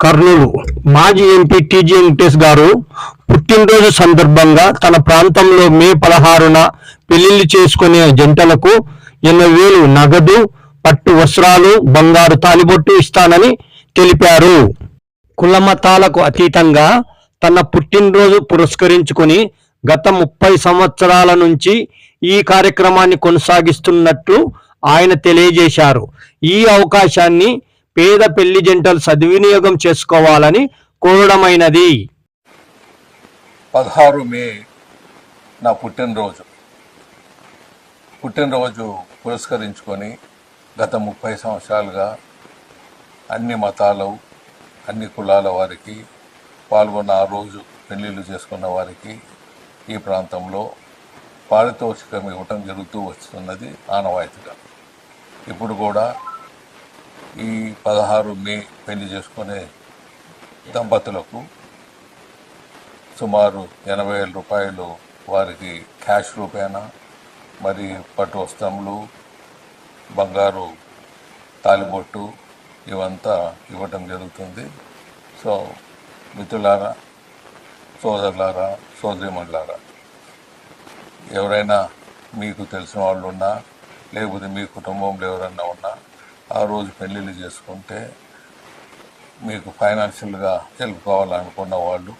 కర్నూలు మాజీ MP TG Venkatesh గారు పుట్టినరోజు సందర్భంగా తన ప్రాంతంలో మే పదహారున పెళ్ళిళ్ళు చేసుకునే జంటలకు ఎనభై వేలు నగదు పట్టు వస్త్రాలు బంగారు తాలిబొట్టు ఇస్తానని తెలిపారు. కులమతాలకు అతీతంగా తన పుట్టినరోజు పురస్కరించుకొని గత ముప్పై సంవత్సరాల నుంచి ఈ కార్యక్రమాన్ని కొనసాగిస్తున్నట్లు ఆయన తెలియజేశారు. ఈ అవకాశాన్ని పేద పెళ్ళి జంటలు సద్వినియోగం చేసుకోవాలని కోరడమైనది. పదహారు మే నా పుట్టినరోజు. పుట్టినరోజు పురస్కరించుకొని గత ముప్పై సంవత్సరాలుగా అన్ని మతాలు అన్ని కులాల వారికి పాల్గొన్న ఆ రోజు పెళ్ళిళ్ళు చేసుకున్న వారికి ఈ ప్రాంతంలో పారితోషికం ఇవ్వటం జరుగుతూ వస్తున్నది ఆనవాయితీగా. ఇప్పుడు కూడా ఈ పదహారు మే పెళ్ళి చేసుకునే దంపతులకు సుమారు ఎనభై వేల రూపాయలు వారికి క్యాష్ రూపేణా మరి పట్టు వస్త్రములు బంగారు తాలిబొట్టు ఇవంతా ఇవ్వటం జరుగుతుంది. సో మిత్రులారా సోదరులారా సోదరిమణులారా ఎవరైనా మీకు తెలిసిన వాళ్ళు ఉన్నా లేకపోతే మీ కుటుంబంలో ఎవరైనా ఉన్నా ఆ రోజు పెళ్ళిళ్ళు చేసుకుంటే మీకు ఫైనాన్షియల్గా తెలుపుకోవాలనుకున్న వాళ్ళు